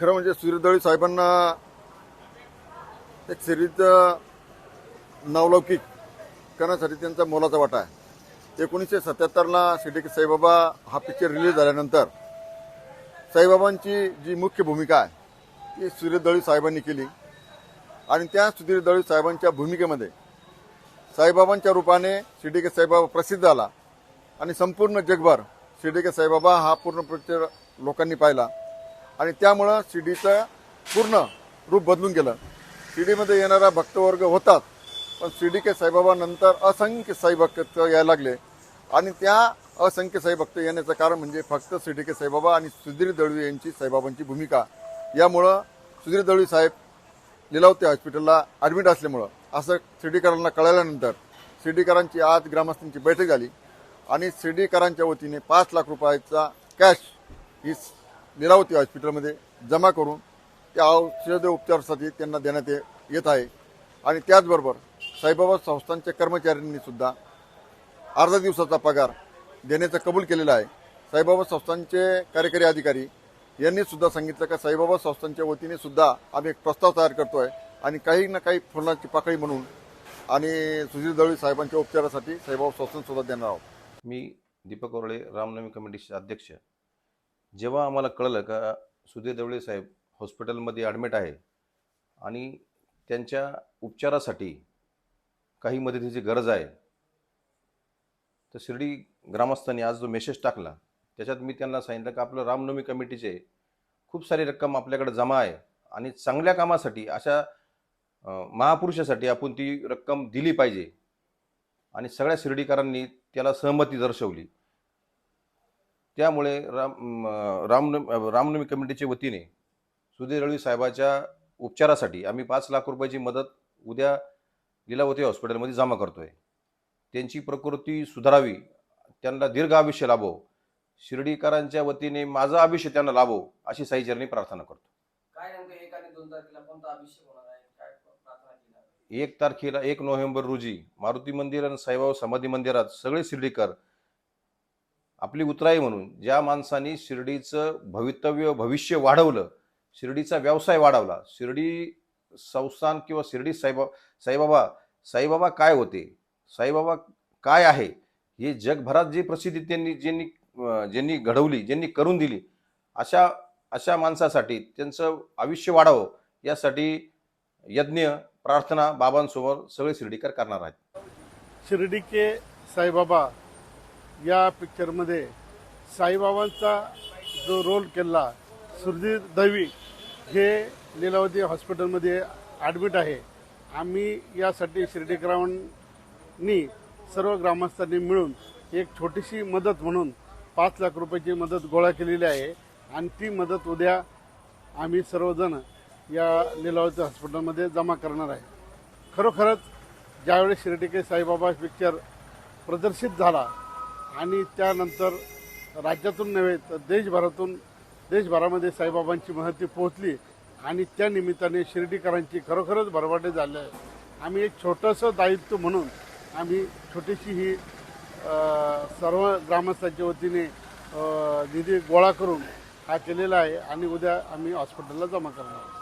खरं म्हणजे सूर्यदळी साहेबांना एक सिरीज नावलौकिक करण्यासाठी त्यांचा मोलाचा वाटा आहे. एकोणीसशे सत्याहत्तरला शिर्डी साईबाबा हा पिक्चर रिलीज झाल्यानंतर साईबाबांची जी मुख्य भूमिका आहे ती सूर्यदळी साहेबांनी केली. आणि त्या सूर्यदळी साहेबांच्या भूमिकेमध्ये साईबाबांच्या रूपाने शिर्डीके साईबाबा प्रसिद्ध झाला. आणि संपूर्ण जगभर शिर्डीके साईबाबा हा पूर्ण पिक्चर लोकांनी पाहिला. आणि त्यामुळं शिर्डीचं पूर्ण रूप बदलून गेलं. शिर्डीमध्ये येणारा भक्तवर्ग होतात पण शिर्डीके साईबाबा नंतर असंख्य साईभक्त यायला लागले. आणि त्या असंख्य साई भक्त येण्याचं कारण म्हणजे फक्त शिर्डीके साईबाबा आणि सुधीर दळवी यांची साईबाबांची भूमिका. यामुळं सुधीर दळवी साहेब लिलावते हॉस्पिटलला ॲडमिट असल्यामुळं असं शिर्डीकरांना कळाल्यानंतर शिर्डीकरांची आज ग्रामस्थांची बैठक झाली. आणि शिर्डीकरांच्या वतीने पाच लाख रुपयाचा कॅश ही निरावती हॉस्पिटलमध्ये जमा करून त्या औषध उपचारासाठी त्यांना देण्यात ये- येत आहे. आणि त्याचबरोबर साईबाबा संस्थांच्या कर्मचाऱ्यांनी सुद्धा अर्धा दिवसाचा पगार देण्याचं कबूल केलेला आहे. साईबाबा संस्थांचे कार्यकारी अधिकारी यांनी सुद्धा सांगितलं का साईबाबा संस्थांच्या वतीने सुद्धा आम्ही एक प्रस्ताव तयार करतोय आणि काही ना काही फुलांची पाकळी म्हणून आणि सुधीर दळवी साहेबांच्या उपचारासाठी साईबाबा संस्थान सुद्धा देणार आहोत. मी दीपक ओरळे रामनवमी कमिटीचे अध्यक्ष. जेव्हा आम्हाला कळलं का सुधीर देवळे साहेब हॉस्पिटलमध्ये ॲडमिट आहे आणि त्यांच्या उपचारासाठी काही मदतीची गरज आहे तर शिर्डी ग्रामस्थांनी आज जो मेसेज टाकला त्याच्यात मी त्यांना सांगितलं की आपलं रामनवमी कमिटीचे खूप सारी रक्कम आपल्याकडे जमा आहे आणि चांगल्या कामासाठी अशा महापुरुषासाठी आपण ती रक्कम दिली पाहिजे. आणि सगळ्या शिर्डीकरांनी त्याला सहमती दर्शवली. त्यामुळे राम रामनवमी रामनवमी कमिटीच्या वतीने सुधीर रळवी साहेबाच्या उपचारासाठी आम्ही पाच लाख रुपयाची मदत उद्या लीलावती हॉस्पिटलमध्ये जमा करतोय. त्यांची प्रकृती सुधारावी त्यांना दीर्घ आयुष्य लाभो शिर्डीकरांच्या वतीने माझं आयुष्य त्यांना लाभो अशी साईचरणी प्रार्थना करतो. आहे? आहे? एक तारखेला एक नोव्हेंबर रोजी मारुती मंदिर आणि साईबाबा समाधी मंदिरात सगळे शिर्डीकर आपली उतराई म्हणून ज्या माणसांनी शिर्डीचं भवितव्य भविष्य वाढवलं शिर्डीचा व्यवसाय वाढवला शिर्डी संस्थान किंवा शिर्डी साईबा साईबाबा साईबाबा काय होते? साईबाबा काय आहे? हे जगभरात जी प्रसिद्धी त्यांनी ज्यांनी ज्यांनी घडवली ज्यांनी करून दिली अशा अशा माणसासाठी त्यांचं आयुष्य वाढावं यासाठी यज्ञ प्रार्थना बाबांसमोर सगळे शिर्डीकर करणार आहेत. शिर्डी के साईबाबा या पिक्चरमध्ये साईबाबांचा जो रोल केला सुधीर दवी हे लीलावती हॉस्पिटलमध्ये ॲडमिट आहे. आम्ही यासाठी शिर्डीकरांनी सर्व ग्रामस्थांनी मिळून एक छोटीशी मदत म्हणून पाच लाख रुपयाची मदत गोळा केलेली आहे. आणि ती मदत उद्या आम्ही सर्वजण या लीलावती हॉस्पिटलमध्ये जमा करणार आहे. खरोखरच ज्यावेळेस शिर्डीके साईबाबा पिक्चर प्रदर्शित झाला आणि त्यानंतर राज्यातून नव्हे तर देशभरातून देशभरामध्ये साईबाबांची महती पोहोचली आणि त्या निमित्ताने शिर्डीकरांची खरोखरच भरवाटे झाले आहे. आम्ही एक छोटंसं दायित्व म्हणून आम्ही छोटीशी ही सर्व ग्रामस्थांच्या वतीने निधी गोळा करून हा केलेला आहे आणि उद्या आम्ही हॉस्पिटलला जमा करणार आहोत.